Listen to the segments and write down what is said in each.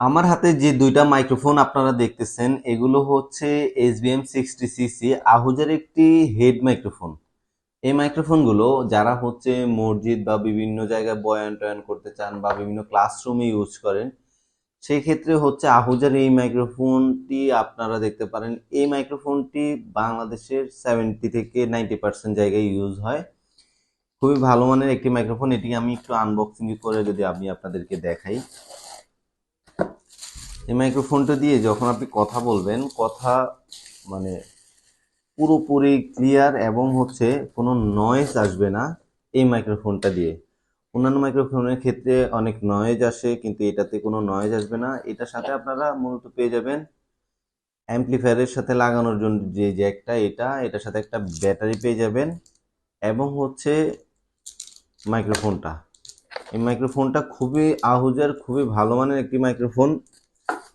আমার হাতে যে দুইটা মাইক্রোফোন আপনারা দেখতেছেন, এগুলো হচ্ছে এসবিএম সিক্সটি সিসি, আহুজের একটি হেড মাইক্রোফোন। এই মাইক্রোফোনগুলো যারা হচ্ছে মসজিদ বা বিভিন্ন জায়গায় বয়ান টয়ান করতে চান বা বিভিন্ন ক্লাসরুমে ইউজ করেন সেই ক্ষেত্রে হচ্ছে আহুজার এই মাইক্রোফোনটি আপনারা দেখতে পারেন। এই মাইক্রোফোনটি বাংলাদেশের সেভেন্টি থেকে নাইনটি পার্সেন্ট জায়গায় ইউজ হয়। খুবই ভালো মানের একটি মাইক্রোফোন। এটি আমি একটু আনবক্সিং করে যদি আমি আপনাদেরকে দেখাই। এই মাইক্রোফোনটা দিয়ে যখন আপনি কথা বলবেন, কথা মানে পুরোপুরি ক্লিয়ার এবং হচ্ছে কোনো নয়েজ আসবে না এই মাইক্রোফোনটা দিয়ে। অন্যান্য মাইক্রোফোনের ক্ষেত্রে অনেক নয়েজ আসে, কিন্তু এটাতে কোনো নয়েজ আসবে না। এটার সাথে আপনারা মূলত পেয়ে যাবেন অ্যাম্পলিফায়ারের সাথে লাগানোর জন্য যে জ্যাকটা এটা, এটার সাথে একটা ব্যাটারি পেয়ে যাবেন এবং হচ্ছে মাইক্রোফোনটা এই মাইক্রোফোনটা খুবই আহুজার, খুবই ভালো মানের একটি মাইক্রোফোন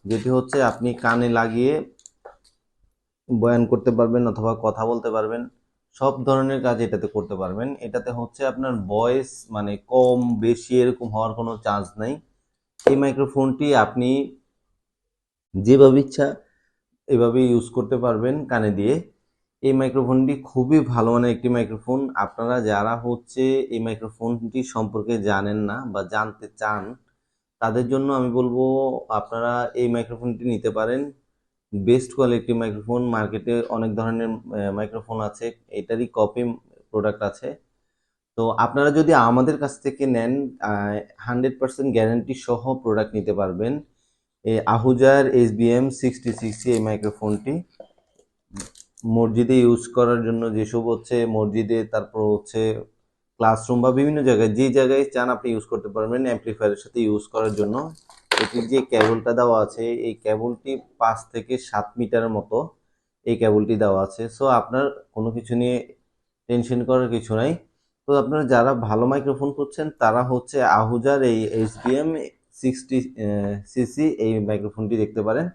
যেটি হচ্ছে আপনি কানে লাগিয়ে বয়ান করতে পারবেন অথবা কথা বলতে পারবেন, সব ধরনের কাজ এটাতে করতে পারবেন। এটাতে হচ্ছে আপনার ভয়েস মানে কম, বেশি এরকম হওয়ার কোনো চান্স নাই। এই মাইক্রোফোনটি আপনি যেভাবে ইচ্ছা এভাবে ইউজ করতে পারবেন কানে দিয়ে। এই মাইক্রোফোনটি খুবই ভালো মানের একটি মাইক্রোফোন আপনারা যারা হচ্ছে এই মাইক্রোফোনটি সম্পর্কে জানেন না বা জানতে চান তাদের জন্য আমি বলব, আপনারা এই মাইক্রোফোনটি নিতে পারেন। বেস্ট কোয়ালিটি মাইক্রোফোন মার্কেটে অনেক ধরনের মাইক্রোফোন আছে। এটারই কপি প্রোডাক্ট আছে। তো আপনারা যদি আমাদের কাছ থেকে নেন হান্ড্রেড পার্সেন্ট গ্যারান্টি সহ প্রোডাক্ট নিতে পারবেন। এই আহুজার S B M sixty sixty এই মাইক্রোফোনটি মসজিদে ইউজ করার জন্য যেসব হচ্ছে, মসজিদে তারপর হচ্ছে ক্লাসরুম বা বিভিন্ন জায়গায় যে জায়গায় চান আপনি ইউজ করতে পারবেন অ্যাম্পলিফায়ারের সাথে ইউজ করার জন্য। এটির যে কেবলটা দেওয়া আছে, এই কেবলটি পাঁচ থেকে সাত মিটারের মতো এই কেবলটি দেওয়া আছে। সো আপনার কোনো কিছু নিয়ে টেনশন করার কিছু নাই। তো আপনারা যারা ভালো মাইক্রোফোন করছেন তারা হচ্ছে আহুজার এই H B M sixty CC এই মাইক্রোফোনটি দেখতে পারেন।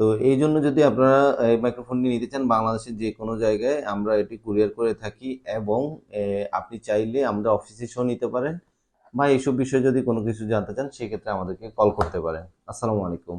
তো এই জন্য যদি আপনারা এই মাইক্রোফোনটি নিতে চান, বাংলাদেশের যে কোনো জায়গায় আমরা এটি কুরিয়ার করে থাকি এবং আপনি চাইলে আমরা অফিসে শো নিতে পারেন বা এইসব বিষয়ে যদি কোনো কিছু জানতে চান, সেক্ষেত্রে আমাদেরকে কল করতে পারেন। আসসালামু আলাইকুম।